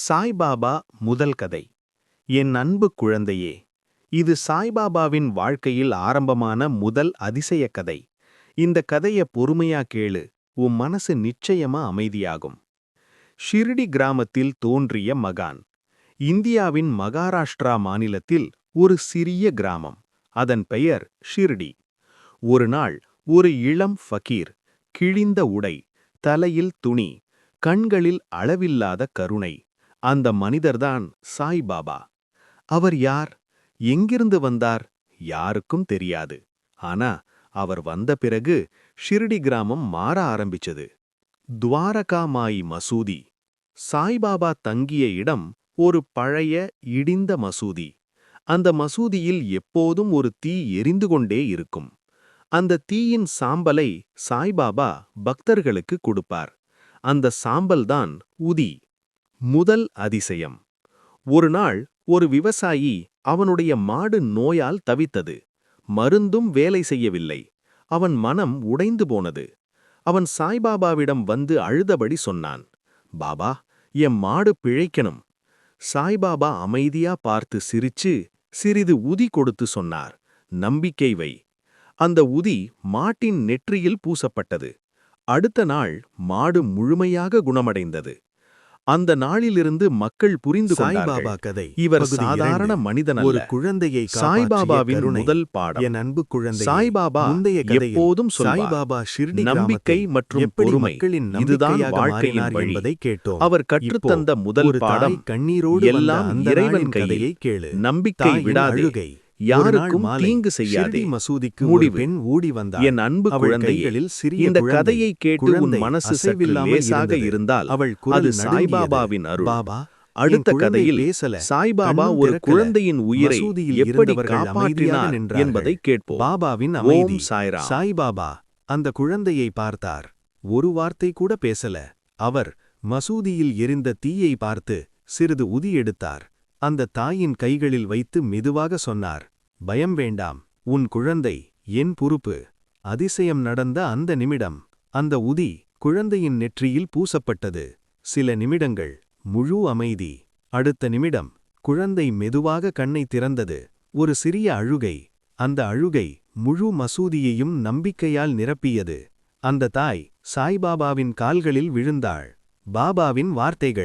சாய்பாபா முதல் கதை. என் அன்பு குழந்தையே இது சாய்பாபாவின் வாழ்க்கையில் ஆரம்பமான முதல் அதிசய கதை. இந்த கதைய பொறுமையா கேளு உன் மனசு நிச்சயமா அமைதியாகும். ஷிர்டி கிராமத்தில் தோன்றிய மகான். இந்தியாவின் மகாராஷ்டிரா மாநிலத்தில் ஒரு சிறிய கிராமம் அதன் பெயர் ஷிர்டி. ஒரு நாள் ஒரு இளம் ஃபகீர் கிழிந்த உடை தலையில் துணி கண்களில் அளவில்லாத கருணை அந்த மனிதர்தான் சாய்பாபா அவர் யார் எங்கிருந்து வந்தார் யாருக்கும் தெரியாது. ஆனா அவர் வந்த பிறகு ஷிர்டி கிராமம் மாற ஆரம்பிச்சது. துவாரகாமாயி மசூதி. சாய்பாபா தங்கிய இடம் ஒரு பழைய இடிந்த மசூதி. அந்த மசூதியில் எப்போதும் ஒரு தீ எரிந்து கொண்டே இருக்கும். அந்த தீயின் சாம்பலை சாய்பாபா பக்தர்களுக்கு கொடுப்பார். அந்த சாம்பல்தான் உதி. முதல் அதிசயம். ஒரு நாள் ஒரு விவசாயி அவனுடைய மாடு நோயால் தவித்தது. மருந்தும் வேலை செய்யவில்லை. அவன் மனம் உடைந்து போனது. அவன் சாய்பாபாவிடம் வந்து அழுதபடி சொன்னான் பாபா என் மாடு பிழைக்கணும். சாய்பாபா அமைதியா பார்த்து சிரிச்சு சிறிது உதி கொடுத்து சொன்னார் நம்பிக்கை வை. அந்த உதி மாட்டின் நெற்றியில் பூசப்பட்டது. அடுத்த நாள் மாடு முழுமையாக குணமடைந்தது. அந்த நாளிலிருந்து மக்கள் புரிந்து சாய்பாபா கதை இவர் சாதாரண. மனிதன் ஒரு குழந்தையை சாய்பாபாவின். முதல் பாடம். என் அன்பு குழந்தை சாய்பாபா முந்தைய எப்போதும் சாய்பாபா ஷிர்டி நம்பிக்கை மற்றும் பொறுமை இதுதான் வாழ்க்கையின் என்பதை கேட்டோம். அவர் கற்றுத்தந்த முதல் பாடம் கண்ணீரோடு எல்லாம் இறைவன். கதையை கேளு. நம்பிக்கை தாயின் யாருக்கும் தீங்கு செய்யாதே மசூதிக்கு முடிவு. பெண் ஓடி வந்தாள் என் அன்பு கைகளில் சிறிய இந்த. கதையை கேட்டு உன் மனசு லேசாக. இருந்தால் அவள் அது. சாய்பாபாவின் அருள் பாபா அடுத்த கதையில் பேசல சாய்பாபா ஒரு. குழந்தையின் உயிரை எப்படி காப்பாற்றினார். என்பதை கேட்போம் பாபாவின் அமைதி சாய்ராம் சாய்பாபா அந்த குழந்தையை பார்த்தார் ஒரு வார்த்தை கூட பேசல அவர் மசூதியில் எரிந்த தீயை பார்த்து சிறிது உதி எடுத்தார் அந்த தாயின் கைகளில் வைத்து மெதுவாக சொன்னார் பயம் வேண்டாம் உன் குழந்தை என் பொறுப்பு அதிசயம் நடந்த அந்த நிமிடம் அந்த உதி குழந்தையின் நெற்றியில் பூசப்பட்டது. சில நிமிடங்கள் முழு அமைதி. அடுத்த நிமிடம் குழந்தை மெதுவாக கண்ணை திறந்தது. ஒரு சிறிய அழுகை. அந்த அழுகை முழு மசூதியையும் நம்பிக்கையால் நிரப்பியது. அந்த தாய் சாய்பாபாவின் கால்களில் விழுந்தாள். பாபாவின் வார்த்தைகள்.